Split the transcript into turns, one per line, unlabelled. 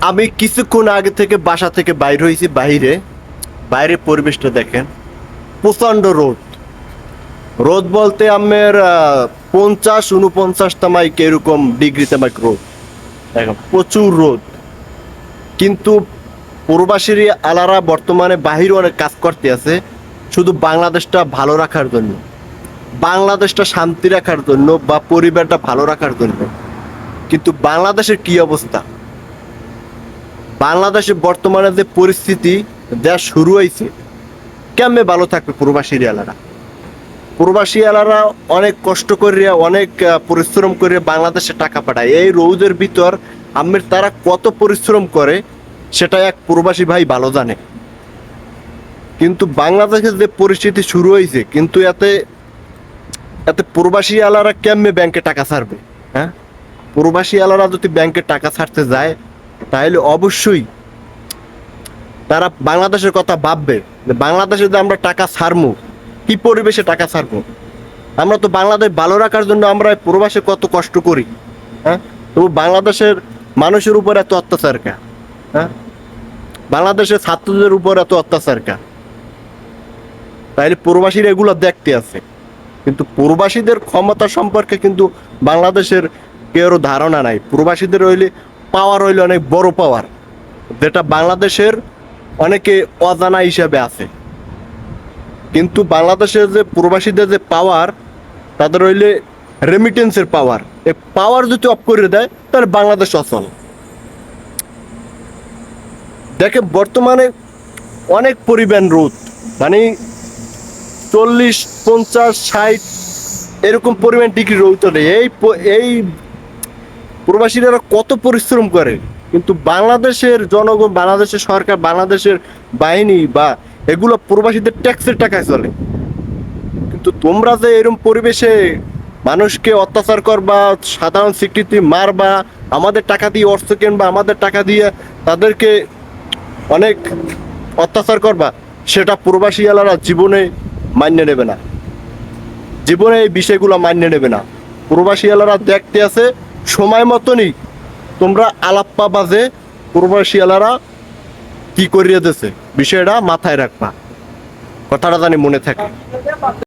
আমি কিছুক্ষণ আগে থেকে বাসা থেকে বাইর হয়েছি, বাইরে। বাইরে পরিবেশটা দেখেন, প্রচণ্ড রোদ। রোদ বলতে আমের পঞ্চাশ উনপঞ্চাশ তামাইক এরকম ডিগ্রি তামাইক রোদ। দেখেন, প্রচুর রোদ। কিন্তু প্রবাসীর আলারা বর্তমানে বাহিরে অনেক কাজ করতে আছে, শুধু বাংলাদেশটা ভালো রাখার জন্য। বাংলাদেশটা শান্তি রাখার জন্য বা পরিবারটা ভালো রাখার জন্য। কিন্তু বাংলাদেশের কি অবস্থা? বাংলাদেশে বর্তমানে যে পরিস্থিতি যা শুরু হয়েছে, কেমনে ভালো থাকবে প্রবাসী এলারা প্রবাসী এলারা অনেক কষ্ট করিয়া, অনেক পরিশ্রম করে বাংলাদেশে টাকা পাঠায়। এই রৌদের ভিতর আমের তারা কত পরিশ্রম করে, সেটা এক প্রবাসী ভাই ভালো জানে। কিন্তু বাংলাদেশের যে পরিস্থিতি শুরু হয়েছে, কিন্তু এতে এতে প্রবাসী আলারা কেমনে ব্যাংকে টাকা ছাড়বে হ্যাঁ? প্রবাসী আলারা যদি ব্যাংকে টাকা ছাড়তে যায় তাহলে অবশ্যই তারা বাংলাদেশের কথা ভাববে বাংলাদেশে যে আমরা টাকা ছাড়বো কি পরিবেশে টাকা ছাড়বো আমরা তো বাংলাদেশ ভালো রাখার জন্য আমরা প্রবাসে কত কষ্ট করি হ্যাঁ? তবু বাংলাদেশের মানুষের উপর এত অত্যাচার কা হ্যাঁ? বাংলাদেশের ছাত্রদের উপর এত অত্যাচার কা তাইলে প্রবাসীরা এগুলো দেখতে আছে, কিন্তু প্রবাসীদের ক্ষমতা সম্পর্কে কিন্তু বাংলাদেশের কেউ ধারণা নাই। প্রবাসীদের হইলে পাওয়ার হইলে অনেক বড় পাওয়ার, যেটা বাংলাদেশের অনেকে অজানা হিসাবে আছে। কিন্তু বাংলাদেশের যে প্রবাসীদের যে পাওয়ার, তাদের হইলে রেমিটেন্সের পাওয়ার। এই পাওয়ার যদি অফ করে দেয়, তাহলে বাংলাদেশ অচল। দেখে বর্তমানে অনেক পরিমাণ রোদ মানে চল্লিশ, পঞ্চাশ, ষাট, এরকম পরিমাণ ডিগ্রি নেই এই এই প্রবাসীরা কত পরিশ্রম করে, কিন্তু বাংলাদেশের জনগণ, বাংলাদেশের সরকার, বাংলাদেশের বাহিনী বা এগুলো প্রবাসীদের ট্যাক্সের টাকায় চলে। কিন্তু তোমরা যে এরকম পরিবেশে মানুষকে অত্যাচার করবা, সাধারণ স্বীকৃতি মারবা, আমাদের টাকা দিয়ে অর্থ কিনবা, আমাদের টাকা দিয়ে তাদেরকে অনেক অত্যাচার করবা, সেটা প্রবাসী এলারা জীবনে মান্য নেবে না। জীবনে এই বিষয়গুলো মান্য নেবে না। প্রবাসী এলারা দেখতে আছে সময় মতনই তোমরা আলাপ্পা বাজে পূর্বাসিয়ালারা কি করিয়ে দিছে বিষয়টা মাথায় রাখবা। কথাটা জানি মনে থাকে।